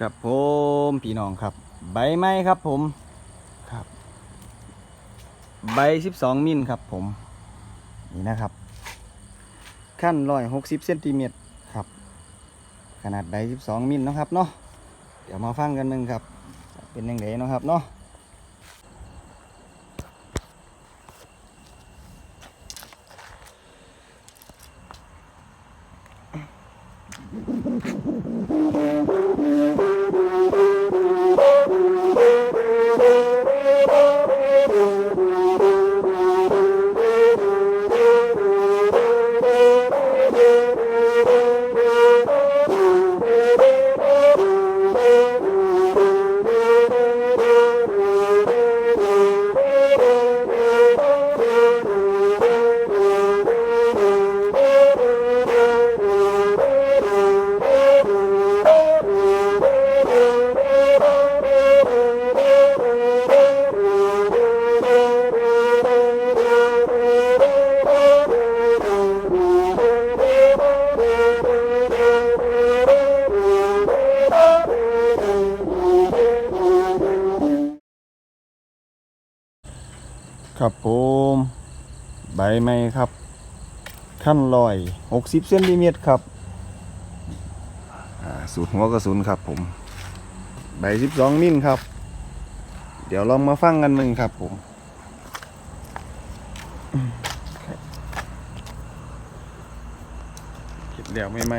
กับผมพี่น้องครับ ใบไม้ครับผมครับ ใบสิบสองมิลครับผม นี่นะครับ ขั้นร้อยหกสิบเซนติเมตรครับ ขนาดใบสิบสองมิลนะครับเนาะเดี๋ยวมาฟังกันหนึ่งครับ เป็นยังไงเนาะครับเนาะ ครับผมใบไม้ครับขั้นลอยหกสิบเซนติเมตรครับสูตรหัวกระสุนครับผม ใบสิบสองมิลครับ เดี๋ยวลองมาฟังกันมึงครับผมเก็บเดี๋ยวไม่ไหม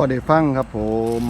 อได้ฟังครับผม